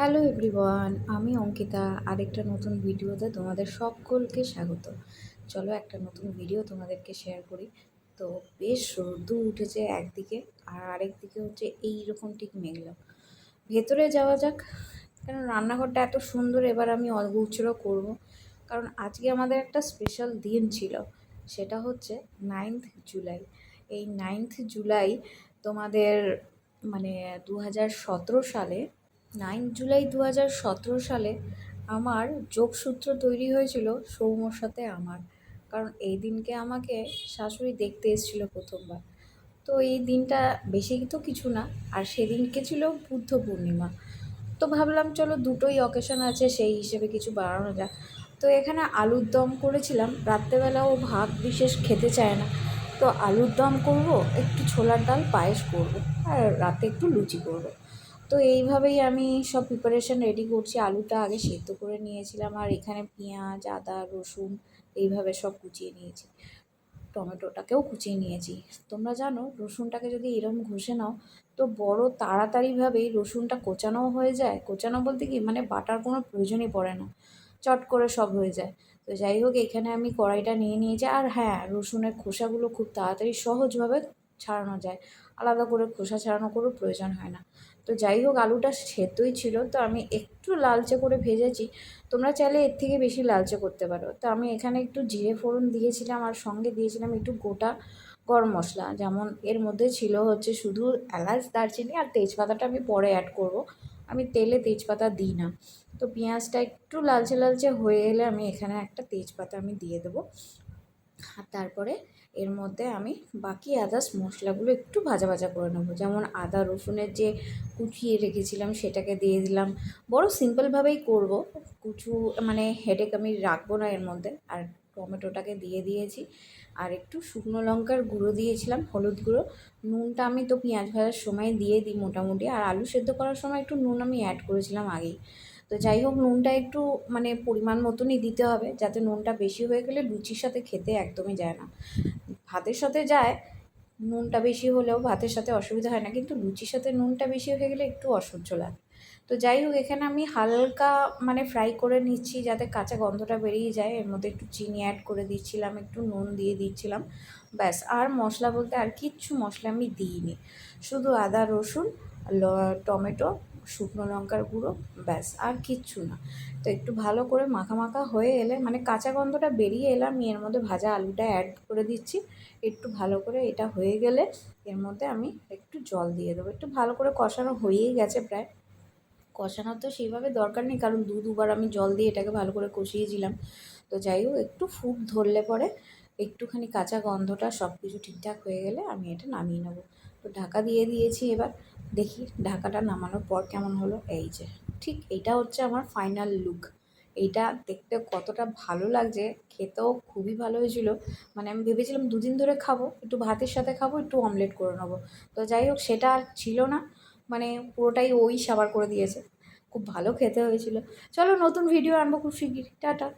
Hello everyone, আমি অঙ্কিতা, আরেকটা নতুন ভিডিওতে তোমাদের সকলকে স্বাগত। চলো একটা নতুন ভিডিও তোমাদেরকে শেয়ার করি। তো বেশ রোদ্দু উঠেছে একদিকে আর আরেক দিকে হচ্ছে এই রকম ঠিক মেঘলা। ভেতরে যাওয়া যাক কারণ রান্নাঘরটা এত সুন্দর এবার আমি অগুছড়ো করব। কারণ আজকে আমাদের একটা স্পেশাল দিন ছিল, সেটা হচ্ছে নাইন্থ জুলাই। এই নাইন্থ জুলাই তোমাদের মানে দু হাজার সতেরো সালে নাইন জুলাই দু হাজার সতেরো সালে আমার যোগসূত্র তৈরি হয়েছিল সৌম্যর সাথে আমার। কারণ এই দিনকে আমাকে শাশুড়ি দেখতে এসেছিল প্রথমবার। তো এই দিনটা বেশি তো কিছু না, আর সেদিনকে ছিল বুদ্ধ পূর্ণিমা। তো ভাবলাম, চলো দুটোই অকেশন আছে, সেই হিসেবে কিছু বাড়ানো যাক। তো এখানে আলুর দম করেছিলাম। রাত্রেবেলা ও ভাত বিশেষ খেতে চায় না। তো আলুর দম করব, একটু ছোলার ডাল, পায়েস করব, আর রাতে একটু লুচি করব। তো এইভাবেই আমি সব প্রিপারেশান রেডি করছি। আলুটা আগে সেদ্ধ করে নিয়েছিলাম আর এখানে পেঁয়াজ, আদা, রসুন এইভাবে সব কুচিয়ে নিয়েছি। টমেটোটাকেও কুচিয়ে নিয়েছি। তোমরা জানো রসুনটাকে যদি এরম ঘষে নাও তো বড় তাড়াতাড়িভাবেই রসুনটা কোচানোও হয়ে যায়। কোচানো বলতে কি? মানে বাটার কোনো প্রয়োজনই পড়ে না। চট করে সব হয়ে যায়। তো যাই হোক, এখানে আমি কড়াইটা নিয়ে নিয়েছি। আর হ্যাঁ রসুনের খোসাগুলো খুব তাড়াতাড়ি সহজভাবে ছাড়ানো যায়। আলাদা করে খোসা ছাড়ানো কোনো প্রয়োজন হয় না। তো যাই হোক, আলুটা সেদ্ধই ছিল, তো আমি একটু লালচে করে ভেজেছি। তোমরা চাইলে এর থেকে বেশি লালচে করতে পারো। তো আমি এখানে একটু জিরে ফোড়ন দিয়েছিলাম আর সঙ্গে দিয়েছিলাম একটু গোটা গরম মশলা। যেমন এর মধ্যে ছিল হচ্ছে শুধু এলাচ, দারচিনি আর তেজপাতাটা আমি পরে অ্যাড করব। আমি তেলে তেজপাতা দিই না। তো পেঁয়াজটা একটু লালচে লালচে হয়ে এলে আমি এখানে একটা তেজপাতা আমি দিয়ে দেবো। আর তারপরে এর মধ্যে আমি বাকি আদার্স মশলাগুলো একটু ভাজা ভাজা করে নেব। যেমন আদা, রসুনের যে কুচিয়ে রেখেছিলাম সেটাকে দিয়ে দিলাম। বড় সিম্পলভাবেই করব। কুচু মানে হেডেক আমি রাখব না এর মধ্যে। আর টমেটোটাকে দিয়ে দিয়েছি। আর একটু শুকনো লঙ্কার গুঁড়ো দিয়েছিলাম, হলুদ গুঁড়ো। নুনটা আমি তো পেঁয়াজ ভাজার সময় দিয়ে দিই মোটামুটি। আর আলু সেদ্ধ করার সময় একটু নুন আমি অ্যাড করেছিলাম আগেই। তো যাই হোক, নুনটা একটু মানে পরিমাণ মতনই দিতে হবে, যাতে নুনটা বেশি হয়ে গেলে লুচির সাথে খেতে একদমই যায় না। ভাতের সাথে যায়, নুনটা বেশি হলেও ভাতের সাথে অসুবিধা হয় না, কিন্তু লুচির সাথে নুনটা বেশি হয়ে গেলে একটু অসহ্য লাগে। তো যাই হোক এখানে আমি হালকা মানে ফ্রাই করে নিচ্ছি যাতে কাঁচা গন্ধটা বেরিয়ে যায়। এর মধ্যে একটু চিনি অ্যাড করে দিচ্ছিলাম, একটু নুন দিয়ে দিচ্ছিলাম। ব্যাস, আর মশলা বলতে আর কিচ্ছু মশলা আমি দিইনি। শুধু আদা, রসুন টমেটো, শুকনো লঙ্কার গুঁড়ো, ব্যাস, আর কিচ্ছু না। তো একটু ভালো করে মাখা মাখা হয়ে এলে মানে কাঁচা গন্ধটা বেরিয়ে এলে আমি এর মধ্যে ভাজা আলুটা অ্যাড করে দিচ্ছি। একটু ভালো করে এটা হয়ে গেলে এর মধ্যে আমি একটু জল দিয়ে দেবো। একটু ভালো করে কষানো হয়েই গেছে প্রায়। কষানোর তো সেইভাবে দরকার নেই, কারণ দু দুবার আমি জল দিয়ে এটাকে ভালো করে কষিয়েছিলাম তো যাই হোক, একটু ফুট ধরলে পরে একটুখানি কাঁচা গন্ধটা সব কিছু ঠিকঠাক হয়ে গেলে আমি এটা নামিয়ে নেব। তো ঢাকা দিয়ে দিয়েছি এবার, দেখি ঢাকাটা নামানোর পর কেমন হলো। এই যে, ঠিক এইটা হচ্ছে আমার ফাইনাল লুক এইটা দেখতে কতটা ভালো লাগছে, খেতেও খুবই ভালো হয়েছিল। মানে আমি ভেবেছিলাম দুদিন ধরে খাব, একটু ভাতের সাথে খাব, একটু অমলেট করে নেব। তো যাই হোক, সেটা আর ছিল না। মানে পুরোটাই ওই সাবার করে দিয়েছে। খুব ভালো খেতে হয়েছিল। চলো নতুন ভিডিও আনব খুব শিগগির টাটা।